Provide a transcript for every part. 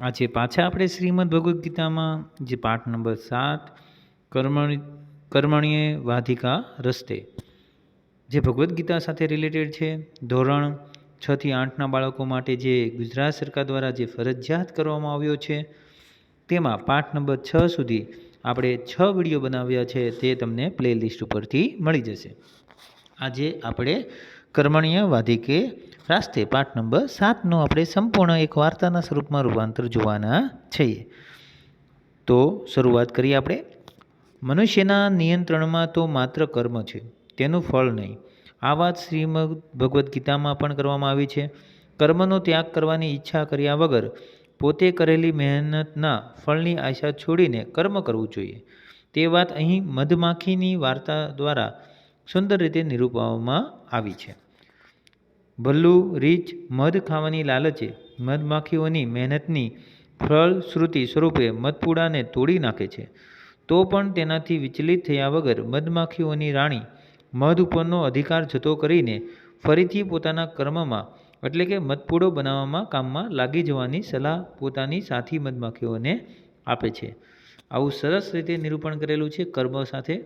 આજે પાછા આપણે શ્રીમદ ભગવદ્ ગીતામાં જે પાઠ નંબર સાત, કર્મણી, કર્મણીય વાધિકા રસ્તે, જે ભગવદ્ ગીતા સાથે રિલેટેડ છે, ધોરણ છથી આઠના બાળકો માટે જે ગુજરાત સરકાર દ્વારા જે ફરજિયાત કરવામાં આવ્યો છે, તેમાં પાઠ નંબર છ સુધી આપણે છ વીડિયો બનાવ્યા છે, તે તમને પ્લે લિસ્ટ ઉપરથી મળી જશે. આજે આપણે કર્મણીય વાધિકે રાસ્તે પાઠ નંબર સાતનો આપણે સંપૂર્ણ એક વાર્તાના સ્વરૂપમાં રૂપાંતર જોવાના છીએ. તો શરૂઆત કરીએ આપણે. મનુષ્યના નિયંત્રણમાં તો માત્ર કર્મ છે, તેનું ફળ નહીં. આ વાત શ્રીમદ ભગવદ્ ગીતામાં પણ કરવામાં આવી છે. કર્મનો ત્યાગ કરવાની ઈચ્છા કર્યા વગર પોતે કરેલી મહેનતના ફળની આશા છોડીને કર્મ કરવું જોઈએ. તે વાત અહીં મધમાખીની વાર્તા દ્વારા સુંદર રીતે નિરૂપવામાં આવી છે. ભલ્લું રીંછ મધ ખાવાની લાલચે મધમાખીઓની મહેનતની ફળશ્રુતિ સ્વરૂપે મધપુડાને તોડી નાખે છે. તો પણ તેનાથી વિચલિત થયા વગર મધમાખીઓની રાણી મધ ઉપરનો અધિકાર જતો કરીને ફરીથી પોતાના કર્મમાં, એટલે કે મધપૂડો બનાવવામાં કામમાં લાગી જવાની સલાહ પોતાની સાથી મધમાખીઓને આપે છે. આવું સરસ રીતે નિરૂપણ કરેલું છે કર્મ સાથે.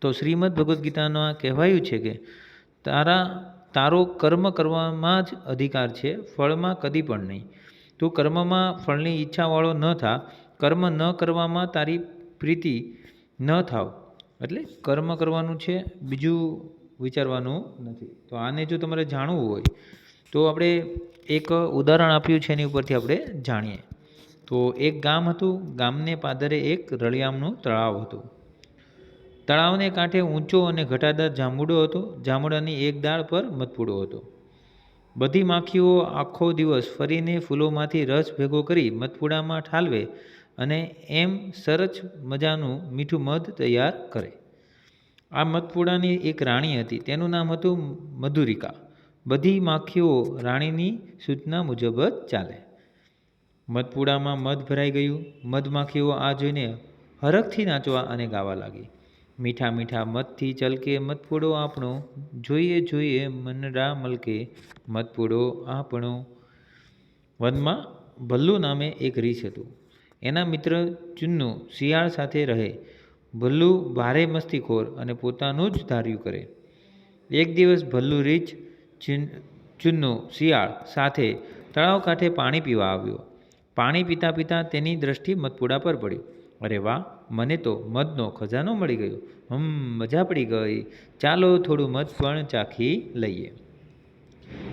તો શ્રીમદ ભગવદ્ ગીતામાં કહેવાયું છે કે, તારા તારો કર્મ કરવામાં જ અધિકાર છે, ફળમાં કદી પણ નહીં. તું કર્મમાં ફળની ઈચ્છાવાળો ન થા, કર્મ ન કરવામાં તારી પ્રીતિ ન થાવ. એટલે કર્મ કરવાનું છે, બીજું વિચારવાનું નથી. તો આને જો તમારે જાણવું હોય, તો આપણે એક ઉદાહરણ આપ્યું છે એની ઉપરથી આપણે જાણીએ. તો એક ગામ હતું, ગામને પાદરે એક રળિયામનું તળાવ હતું. તળાવને કાંઠે ઊંચો અને ઘટાદાર જાંબુડો હતો. જાંબુડાની એક દાળ પર મધપૂડો હતો. બધી માખીઓ આખો દિવસ ફરીને ફૂલોમાંથી રસ ભેગો કરી મધપૂડામાં ઠાલવે અને એમ સરસ મજાનું મીઠું મધ તૈયાર કરે. આ મધપૂડાની એક રાણી હતી. તેનું નામ હતું મધુરિકા. બધી માખીઓ રાણીની સૂચના મુજબ જ ચાલે. મધપૂડામાં મધ ભરાઈ ગયું. મધમાખીઓ આ જોઈને હરખથી નાચવા અને ગાવા લાગી. મીઠા મીઠા મતથી ચલકે મધપૂડો આપણો. જોઈએ જોઈએ મનડા મલકે મધપૂડો આપણો. વનમાં ભલ્લુ નામે એક રીછ હતું. એના મિત્ર ચુન્નુ શિયાળ સાથે રહે. ભલ્લુ ભારે મસ્તીખોર અને પોતાનું જ ધાર્યું કરે. એક દિવસ ભલ્લુ રીછ ચિન ચુન્નુ શિયાળ સાથે તળાવ કાંઠે પાણી પીવા આવ્યો. પાણી પીતા પીતા તેની દ્રષ્ટિ મતપુડા પર પડી. અરે વાહ, મને તો મધનો ખજાનો મળી ગયો. હમ, મજા પડી ગઈ. ચાલો થોડું મધ પણ ચાખી લઈએ.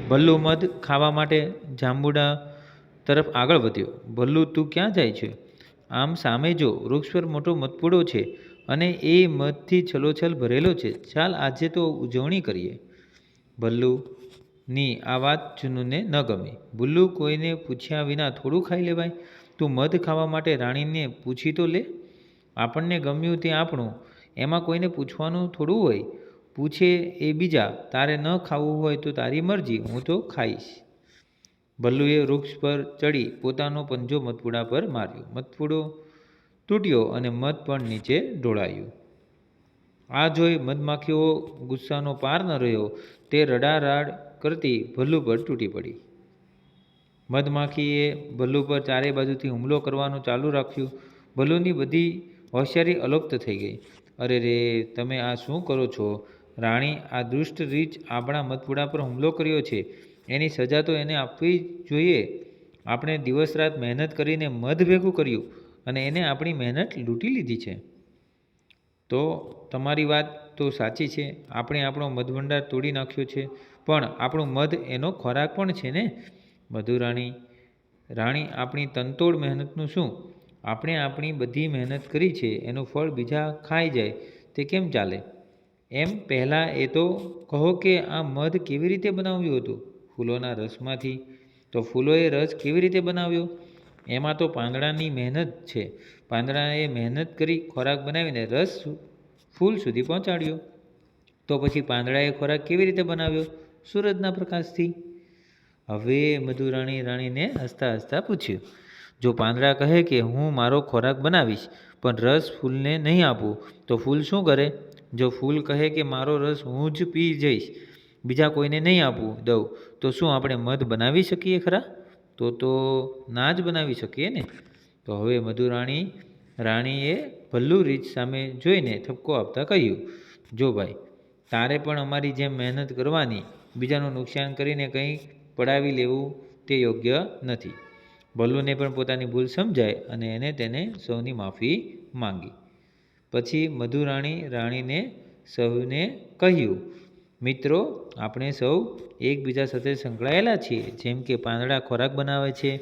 ભલ્લુ મધ ખાવા માટે જાંબુડા તરફ આગળ વધ્યો. ભલ્લુ, તું ક્યાં જાય છે? આમ સામે જો, વૃક્ષ પર મોટો મધપૂડો છે અને એ મધથી છલોછલ ભરેલો છે. ચાલ, આજે તો ઉજવણી કરીએ. ભલ્લુની આ વાત ચુન્નુને ન ગમી. ભુલ્લુ કોઈને પૂછ્યા વિના થોડું ખાઈ લેવાય. તું મધ ખાવા માટે રાણીને પૂછી તો લે. આપણને ગમ્યું તે આપણું. એમાં કોઈને પૂછવાનું થોડું હોય. પૂછે એ બીજા, તારે ન ખાવું હોય તો તારી મરજી, હું તો ખાઈશ. ભલ્લુએ વૃક્ષ પર ચડી પોતાનો પંજો મધપુડા પર માર્યો. મધપુડો તૂટ્યો અને મધ પણ નીચે ઢોળાયું. આ જોઈ મધમાખીઓ ગુસ્સાનો પાર ન રહ્યો. તે રડારાડ કરતી ભલ્લુ પર તૂટી પડી. મધમાખીએ ભલ્લુ પર ચારે બાજુથી હુમલો કરવાનું ચાલુ રાખ્યું. ભલ્લુની બધી હોશિયારી અલોપ્ત થઈ ગઈ. અરે રે, તમે આ શું કરો છો? રાણી આ દુષ્ટ રીચ આપણા મધપુડા પર હુમલો કર્યો છે. એની સજા તો એને આપવી જોઈએ. આપણે દિવસ રાત મહેનત કરીને મધ ભેગું કર્યું અને એને આપણી મહેનત લૂંટી લીધી છે. તો તમારી વાત તો સાચી છે. આપણે આપણો મધભંડાર તોડી નાખ્યો છે. પણ આપણું મધ એનો ખોરાક પણ છે ને? મધુરાણી, રાણી, આપણી તનતોડ મહેનતનું શું? આપણે આપણી બધી મહેનત કરી છે, એનું ફળ બીજા ખાઈ જાય, તે કેમ ચાલે? એમ પહેલાં એ તો કહો કે આ મધ કેવી રીતે બનાવ્યું હતું? ફૂલોના રસમાંથી. તો ફૂલોએ રસ કેવી રીતે બનાવ્યો? એમાં તો પાંદડાની મહેનત છે. પાંદડાએ મહેનત કરી ખોરાક બનાવીને રસ ફૂલ સુધી પહોંચાડ્યો. તો પછી પાંદડાએ ખોરાક કેવી રીતે બનાવ્યો? સૂરજના પ્રકાશથી. હવે મધુરાણી રાણીને હસતા હસતા પૂછ્યું, જો પાંદડા કહે કે હું મારો ખોરાક બનાવીશ, પણ રસ ફૂલને નહીં આપું, તો ફૂલ શું કરે? જો ફૂલ કહે કે મારો રસ હું જ પી જઈશ, બીજા કોઈને નહીં આપું, દઉં, તો શું આપણે મધ બનાવી શકીએ ખરા? તો તો ના જ બનાવી શકીએ ને. તો હવે મધુરાણી રાણીએ ભલ્લુ રીંછ સામે જોઈને ઠપકો આપતા કહ્યું, જો ભાઈ, તારે પણ અમારી જેમ મહેનત કરવાની, બીજાનું નુકસાન કરીને કંઈ પડાવી લેવું તે યોગ્ય નથી. ભલ્લુને પણ પોતાની ભૂલ સમજાય અને એને તેને સૌની માફી માંગી. પછી મધુરાણી રાણીને સૌને કહ્યું, મિત્રો, આપણે સૌ એકબીજા સાથે સંકળાયેલા છીએ, જેમ કે પાંદડા ખોરાક બનાવે છે,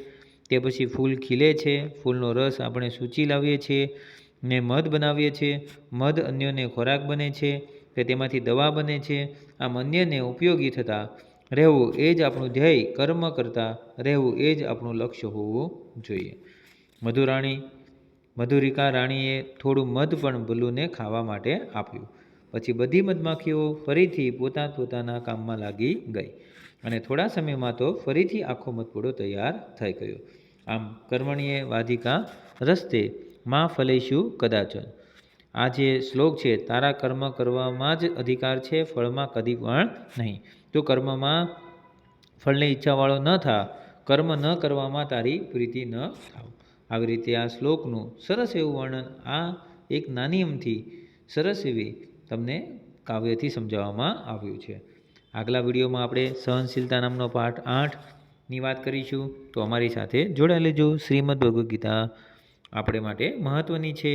તે પછી ફૂલ ખીલે છે, ફૂલનો રસ આપણે સૂચી લાવીએ છીએ, ને મધ બનાવીએ છીએ, મધ અન્યોને ખોરાક બને છે, કે તેમાંથી દવા બને છે, આમ અન્યને ઉપયોગી થતાં રહેવું એ જ આપણું ધ્યેય, કર્મ કરતાં રહેવું એ જ આપણું લક્ષ્ય હોવું જોઈએ. મધુરાણી, મધુરિકા રાણીએ થોડું મધ પણ ભલ્લુને ખાવા માટે આપ્યું. પછી બધી મધમાખીઓ ફરીથી પોતા પોતાના કામમાં લાગી ગઈ અને થોડા સમયમાં તો ફરીથી આખો મધપૂડો તૈયાર થઈ ગયો. આમ કર્મણીએ વાધિકા રસ્તે માં ફલેશું કદાચન આ જે શ્લોક છે, તારા કર્મ કરવામાં જ અધિકાર છે, ફળમાં કદી પણ નહીં. તો કર્મમાં ફળની ઈચ્છાવાળો ન થા, કર્મ ન કરવામાં તારી પ્રીતિ ન થાવ. આવી રીતે આ શ્લોકનું સરસ એવું વર્ણન આ એક નાની અમથી સરસ એવી તમને કાવ્યથી સમજાવવામાં આવ્યું છે. આગલા વિડીયોમાં આપણે સહનશીલતા નામનો પાઠ આઠની વાત કરીશું. તો અમારી સાથે જોડાઈ લેજો. શ્રીમદ ભગવદ્ ગીતા આપણે માટે મહત્ત્વની છે.